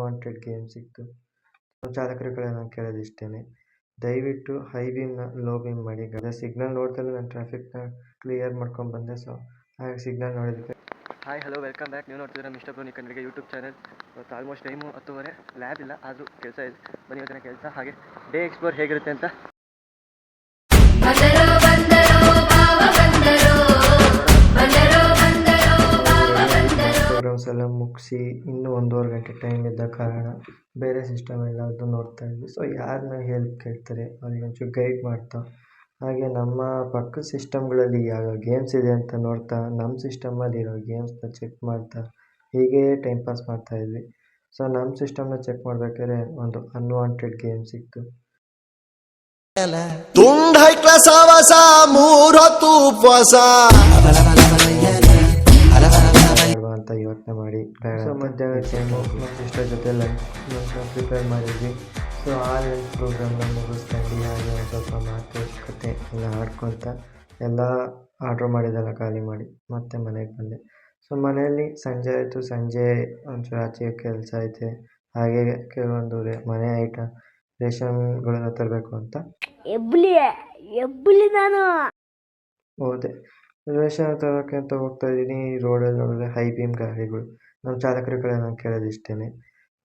Wanted game ಸಿಕ್ತು ಚಾಲಕರುಗಳೇ ನಾನು ಕೇಳೋದು ಇಷ್ಟೇ ದಯವಿಟ್ಟು ಹೈ ಬೀಮ್ನ ಲೋ ಬೀಮ್ ಮಾಡಿ. ಅದೇ ಸಿಗ್ನಲ್ ನೋಡ್ದಲೇ ನಾನು ಟ್ರಾಫಿಕ್ನ ಕ್ಲಿಯರ್ ಮಾಡ್ಕೊಂಡು ಬಂದೆ ಸೊ ಹಾಗೆ ಸಿಗ್ನಲ್ ನೋಡಿದ್ದಕ್ಕೆ ಹಾಯ್ ಹಲೋ ವೆಲ್ಕಮ್ ಬ್ಯಾಕ್ ನೀವು ನೋಡ್ತಿದ್ದೀರಾ ಮಿಸ್ಟರ್ ಬ್ರೋನಿ ಕನ್ನಡಿಗೆ ಯೂಟ್ಯೂಬ್ ಚಾನಲ್ ಇವತ್ತು ಆಲ್ಮೋಸ್ಟ್ ಟೈಮು ಹತ್ತುವರೆ. ಲ್ಯಾಬ್ ಇಲ್ಲ, ಆದರೂ ಕೆಲಸ ಇದೆ. ಬನ್ನಿ ಇವತ್ತಿನ ಕೆಲಸ. ಹಾಗೆ ಡೇ ಎಕ್ಸ್ಪ್ಲೋರ್ ಹೇಗಿರುತ್ತೆ ಅಂತ ಎಲ್ಲ ಮುಗಿಸಿ ಇನ್ನೂ ಒಂದೂವರೆ ಗಂಟೆ ಟೈಮ್ ಇದ್ದ ಕಾರಣ ಬೇರೆ ಸಿಸ್ಟಮ್ ಎಲ್ಲ ಅದು ನೋಡ್ತಾ ಇದ್ವಿ. ಸೊ ಯಾರನ್ನ ಹೆಲ್ಪ್ ಕೇಳ್ತಾರೆ ಅವ್ರಿಗೆ ಒಂಚೂರು ಗೈಡ್ ಮಾಡ್ತಾ. ಹಾಗೆ ನಮ್ಮ ಪಕ್ಕದ ಸಿಸ್ಟಮ್ಗಳಲ್ಲಿ ಯಾವ ಗೇಮ್ಸ್ ಇದೆ ಅಂತ ನೋಡ್ತಾ ನಮ್ಮ ಸಿಸ್ಟಮಲ್ಲಿರೋ ಗೇಮ್ಸ್ನ ಚೆಕ್ ಮಾಡ್ತಾ, ಹೀಗೇ ಟೈಮ್ ಪಾಸ್ ಮಾಡ್ತಾ ಇದ್ವಿ. ಸೊ ನಮ್ಮ ಸಿಸ್ಟಮ್ನ ಚೆಕ್ ಮಾಡ್ಬೇಕಾದ್ರೆ ಒಂದು ಅನ್ವಾಂಟೆಡ್ ಗೇಮ್ ಸಿಕ್ತು. ತುಂಡ್ ಕ್ಲಾಸ್ ಆವಾಸ ಮೂರ್ ಹೊತ್ತು ಉಪವಾಸ. ಯೋಚನೆ ಮಾಡಿ. ಸೊ ಮಧ್ಯಾಹ್ನ ಟೈಮು ನಮ್ಮ ಸಿಸ್ಟರ್ ಜೊತೆ ಲಂಚ್ ಪ್ರಿಪೇರ್ ಮಾಡಿದ್ವಿ. ಸೊ ಆ ಲಂಚ್ ಪ್ರೋಗ್ರಾಮ್ನ ಮುಗಿಸ್ಕೊಂಡು ಹಾಗೆ ಒಂದು ಸ್ವಲ್ಪ ಮಾತು ಕತೆ ಎಲ್ಲ ಆಡ್ಕೊತ ಎಲ್ಲ ಆರ್ಡ್ರ್ ಮಾಡಿದ್ದೆಲ್ಲ ಖಾಲಿ ಮಾಡಿ ಮತ್ತೆ ಮನೆಗೆ ಬಂದೆ. ಸೊ ಮನೆಯಲ್ಲಿ ಸಂಜೆ ಆಯಿತು. ಸಂಜೆ ಒಂಚೂರು ಆಚೆ ಕೆಲಸ ಐತೆ. ಹಾಗೆ ಕೆಲವೊಂದು ರೇ ಮನೆ ಐಟಮ್ ರೇಷನ್ಗಳನ್ನ ತರಬೇಕು ಅಂತ ಎಬ್ಲಿ ಎಬ್ಲಿ ನಾನು. ಹೋದೆ. ರೇಷನ್ ಅಂತ ಹೋಗ್ತಾ ಇದ್ದೀನಿ. ರೋಡಲ್ಲಿ ನೋಡಿದ್ರೆ ಹೈ ಬೀಮ್ ಗಾಡಿಗಳು. ನಮ್ಮ ಚಾಲಕರುಗಳೇ ನಾನು ಕೇಳೋದು ಇಷ್ಟೇ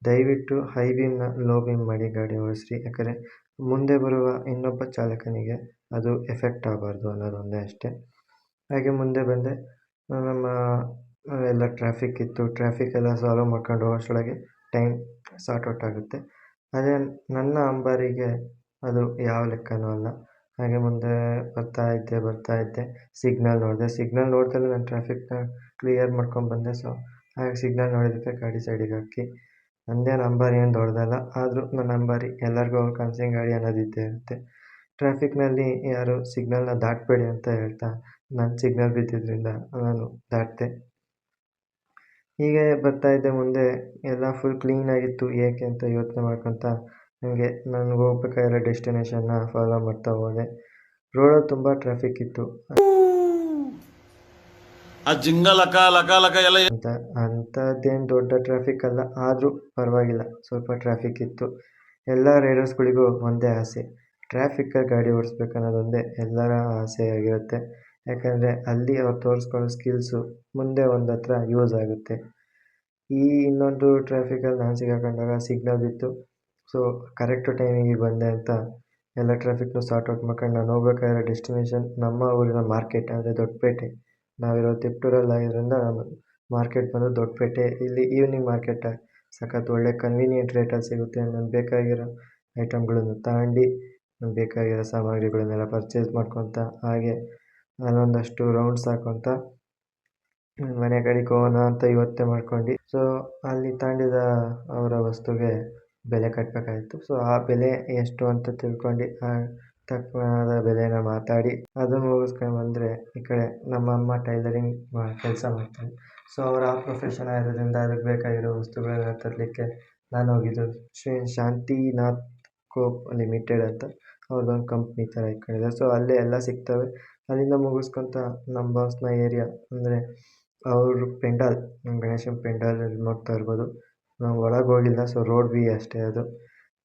ದಯವಿಟ್ಟು ಹೈ ಬೀಮ್ನ ಲೋ ಬೀಮ್ ಮಾಡಿ ಗಾಡಿ ಓಡಿಸ್ರಿ. ಯಾಕಂದರೆ ಮುಂದೆ ಬರುವ ಇನ್ನೊಬ್ಬ ಚಾಲಕನಿಗೆ ಅದು ಎಫೆಕ್ಟ್ ಆಗಬಾರ್ದು ಅನ್ನೋದು ಒಂದೇ ಅಷ್ಟೇ. ಹಾಗೆ ಮುಂದೆ ಬಂದೆ. ನಮ್ಮ, ಎಲ್ಲ ಟ್ರಾಫಿಕ್ ಇತ್ತು. ಟ್ರಾಫಿಕ್ ಎಲ್ಲ ಸಾಲ್ವ್ ಮಾಡ್ಕೊಂಡು ಹೋಗೋಷ್ಟರೊಳಗೆ ಟೈಮ್ ಸಾರ್ಟ್ ಔಟ್ ಆಗುತ್ತೆ. ಅದೇ ನನ್ನ ಅಂಬಾರಿಗೆ ಅದು ಯಾವ ಲೆಕ್ಕನೂ ಅಲ್ಲ. ಹಾಗೆ ಮುಂದೆ ಬರ್ತಾ ಇದ್ದೆ ಬರ್ತಾ ಇದ್ದೆ. ಸಿಗ್ನಲ್ ನೋಡಿದೆ. ಸಿಗ್ನಲ್ ನೋಡ್ದಲೇ ನಾನು ಟ್ರಾಫಿಕ್ನ ಕ್ಲಿಯರ್ ಮಾಡ್ಕೊಂಡು ಬಂದೆ ಸೊ ಹಾಗೆ ಸಿಗ್ನಲ್ ನೋಡಿದ್ದಕ್ಕೆ ಗಾಡಿ ಸೈಡಿಗೆ ಹಾಕಿ. ನನ್ನದೇ ನಂಬರ್ ಏನು ದೊಡ್ಡದಲ್ಲ, ಆದರೂ ನನ್ನ ನಂಬರ್ ಎಲ್ಲರಿಗೂ ಕನ್ಸಿಂಗ್ ಗಾಡಿ ಅನ್ನೋದು ಇದ್ದೇ ಇರುತ್ತೆ ಟ್ರಾಫಿಕ್ನಲ್ಲಿ ಯಾರು ಸಿಗ್ನಲ್ನ ದಾಟಬೇಡಿ ಅಂತ ಹೇಳ್ತಾ ನನ್ನ ಸಿಗ್ನಲ್ ಬಿದ್ದಿದ್ದರಿಂದ ನಾನು ದಾಟಿದೆ. ಹೀಗೆ ಬರ್ತಾ ಇದ್ದೆ ಮುಂದೆ. ಎಲ್ಲ ಫುಲ್ ಕ್ಲೀನಾಗಿತ್ತು ಏಕೆ ಅಂತ ಯೋಚನೆ ಮಾಡ್ಕೊತ ನನಗೆ ನನಗೆ ಹೋಗ್ಬೇಕಾಗಿರೋ ಡೆಸ್ಟಿನೇಷನ್ನ ಫಾಲೋ ಮಾಡ್ತಾ ಹೋದೆ. ರೋಡಲ್ಲಿ ತುಂಬ ಟ್ರಾಫಿಕ್ ಇತ್ತು. ಅಂತ ಅಂಥದ್ದೇನು ದೊಡ್ಡ ಟ್ರಾಫಿಕ್ ಅಲ್ಲ ಆದರೂ ಪರವಾಗಿಲ್ಲ ಸ್ವಲ್ಪ ಟ್ರಾಫಿಕ್ ಇತ್ತು. ಎಲ್ಲ ರೈಡರ್ಸ್ಗಳಿಗೂ ಒಂದೇ ಆಸೆ ಟ್ರಾಫಿಕ್ಕಲ್ಲಿ ಗಾಡಿ ಓಡಿಸ್ಬೇಕನ್ನೋದೊಂದೇ ಎಲ್ಲರ ಆಸೆ ಆಗಿರುತ್ತೆ. ಯಾಕಂದರೆ ಅಲ್ಲಿ ಅವ್ರು ತೋರಿಸ್ಕೊಳ್ಳೋ ಸ್ಕಿಲ್ಸು ಮುಂದೆ ಒಂದು ಹತ್ರ ಯೂಸ್ ಆಗುತ್ತೆ. ಈ ಇನ್ನೊಂದು ಟ್ರಾಫಿಕಲ್ಲಿ ನಾನು ಸಿಗಾಕೊಂಡಾಗ ಸಿಗ್ನಲ್ ಬಿತ್ತು ಸೊ ಕರೆಕ್ಟ್ ಟೈಮಿಗೆ ಬಂದೆ ಅಂತ ಎಲ್ಲ ಟ್ರಾಫಿಕ್ನು ಸಾರ್ಟ್ ಔಟ್ ಮಾಡ್ಕೊಂಡು ನಾನು ಹೋಗ್ಬೇಕಾಗಿರೋ ಡೆಸ್ಟಿನೇಷನ್ ನಮ್ಮ ಊರಿನ ಮಾರ್ಕೆಟ್ ಅಂದರೆ ದೊಡ್ಡಪೇಟೆ. ನಾವಿರೋ ತಿಪ್ಟೂರಲ್ಲಿ ಆಗಿರೋದ್ರಿಂದ ನಾನು ಮಾರ್ಕೆಟ್ ಬಂದು ದೊಡ್ಡಪೇಟೆ. ಇಲ್ಲಿ ಈವ್ನಿಂಗ್ ಮಾರ್ಕೆಟ್ ಸಖತ್ತು ಒಳ್ಳೆ ಕನ್ವೀನಿಯೆಂಟ್ ರೇಟಲ್ಲಿ ಸಿಗುತ್ತೆ. ನನಗೆ ಬೇಕಾಗಿರೋ ಐಟಮ್ಗಳನ್ನು ತಗೊಂಡು ನನಗೆ ಬೇಕಾಗಿರೋ ಸಾಮಗ್ರಿಗಳನ್ನೆಲ್ಲ ಪರ್ಚೇಸ್ ಮಾಡ್ಕೊತ, ಹಾಗೆ ಅಲ್ಲೊಂದಷ್ಟು ರೌಂಡ್ಸ್ ಹಾಕ್ಕೊತ ಮನೆ ಕಡೆಗೆ ಹೋಗೋಣ ಅಂತ ಇವತ್ತೇ ಮಾಡ್ಕೊಂಡು. ಸೊ ಅಲ್ಲಿ ತಾಂಡಿದ ಅವರ ವಸ್ತುಗೆ ಬೆಲೆ ಕಟ್ಟಬೇಕಾಗಿತ್ತು ಸೊ ಆ ಬೆಲೆ ಎಷ್ಟು ಅಂತ ತಿಳ್ಕೊಂಡು ತಕ್ಕನಾದ ಬೆಲೆನ ಮಾತಾಡಿ ಅದನ್ನು ಮುಗಿಸ್ಕೊಂಡು ಬಂದರೆ ಈ ಕಡೆ ನಮ್ಮಮ್ಮ ಟೈಲರಿಂಗ್ ಕೆಲಸ ಮಾಡ್ತಾರೆ ಸೊ ಅವ್ರು ಆ ಪ್ರೊಫೆಷನ್ ಆಗಿರೋದ್ರಿಂದ ಅದಕ್ಕೆ ಬೇಕಾಗಿರೋ ವಸ್ತುಗಳನ್ನ ತರಲಿಕ್ಕೆ ನಾನು ಹೋಗಿದ್ದು ಶ್ರೀ ಶಾಂತಿನಾಥ್ ಕೋಪ್ ಲಿಮಿಟೆಡ್ ಅಂತ ಅವ್ರದ್ದೊಂದು ಕಂಪ್ನಿ ಥರ ಇಟ್ಕೊಂಡಿದ್ದಾರೆ ಸೊ ಅಲ್ಲೇ ಎಲ್ಲ ಸಿಗ್ತವೆ. ಅಲ್ಲಿಂದ ಮುಗಿಸ್ಕೊತ ನಮ್ಮ ಬಾಸ್ನ ಏರಿಯಾ ಅಂದರೆ ಅವರು ಪೆಂಡಾಲ್ ಗಣೇಶನ ಪೆಂಡಾಲ್ ನೋಡ್ತಾ ಇರ್ಬೋದು ನಾವು ಒಳಗೆ ಹೋಗಿಲ್ಲ ಸೊ ರೋಡ್ ವಿ ಅಷ್ಟೇ ಅದು.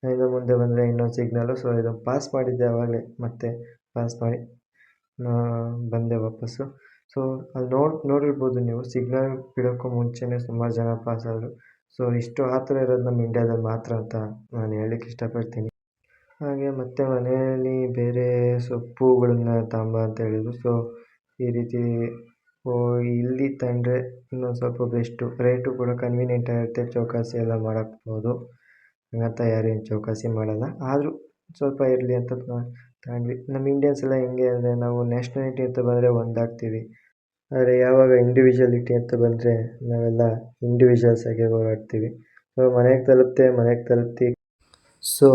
ಇನ್ನು ಮುಂದೆ ಬಂದರೆ ಇನ್ನೊಂದು ಸಿಗ್ನಲ್ಲು ಸೊ ಇದು ಪಾಸ್ ಮಾಡಿದ್ದೆ ಆವಾಗಲೇ ಮತ್ತೆ ಪಾಸ್ ಮಾಡಿ ಬಂದೆ ವಾಪಸ್ಸು. ಸೊ ಅಲ್ಲಿ ನೋಡಿ, ನೋಡಿರ್ಬೋದು ನೀವು ಸಿಗ್ನಲ್ ಬಿಡೋಕ್ಕೂ ಮುಂಚೆನೇ ಸುಮಾರು ಜನ ಪಾಸ್ ಆದರು. ಸೊ ಇಷ್ಟು ಆ ಥರ ಇರೋದು ನಮ್ಮ ಇಂಡ್ಯಾದಲ್ಲಿ ಮಾತ್ರ ಅಂತ ನಾನು ಹೇಳಲಿಕ್ಕೆ ಇಷ್ಟಪಡ್ತೀನಿ. ಹಾಗೆ ಮತ್ತೆ ಮನೆಯಲ್ಲಿ ಬೇರೆ ಸೊಪ್ಪುಗಳನ್ನ ತಾಂಬ ಅಂತ ಹೇಳಿದರು. ಸೊ ಈ ರೀತಿ ಓ, ಇಲ್ಲಿ ತಂದರೆ ಇನ್ನೂ ಸ್ವಲ್ಪ ಬೆಸ್ಟು ರೇಟು ಕೂಡ ಕನ್ವೀನಿಯೆಂಟ್ ಆಗಿರುತ್ತೆ. ಚೌಕಾಸಿ ಎಲ್ಲ ಮಾಡಾಕ್ಬೋದು ಹಂಗಂತ ಯಾರೇನು ಚೌಕಾಸಿ ಮಾಡಲ್ಲ. ಆದರೂ ಸ್ವಲ್ಪ ಇರಲಿ ಅಂತ ತಗೊಂಡ್ವಿ ನಮ್ಮ ಇಂಡಿಯನ್ಸ್ ಎಲ್ಲ ಹೆಂಗೆ ಅಂದರೆ ನಾವು ನ್ಯಾಷ್ನಾಲಿಟಿ ಅಂತ ಬಂದರೆ ಒಂದಾಗ್ತೀವಿ. ಆದರೆ ಯಾವಾಗ ಇಂಡಿವಿಜುವಲಿಟಿ ಅಂತ ಬಂದರೆ ನಾವೆಲ್ಲ ಇಂಡಿವಿಜುವಲ್ಸ್ ಆಗಿ ಹೋರಾಡ್ತೀವಿ. ಸೊ ಮನೆಗೆ ತಲುಪ್ತೆ ಮನೆಗೆ ತಲುಪ್ತಿ. ಸೊ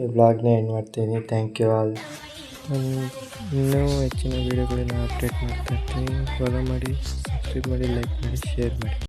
ಈ ಬ್ಲಾಗ್ನೇ ಎಂಡ್ ಮಾಡ್ತೀನಿ. ಥ್ಯಾಂಕ್ ಯು ಆಲ್ ಇನ್ನೂ ಹೆಚ್ಚಿನ ವೀಡಿಯೋಗಳನ್ನು ಅಪ್ಡೇಟ್ ಮಾಡ್ತಾ ಇರ್ತೀನಿ. ಫಾಲೋ ಮಾಡಿ ಸಬ್ಸ್ಕ್ರೈಬ್ ಮಾಡಿ ಲೈಕ್ ಮಾಡಿ ಶೇರ್ ಮಾಡಿ.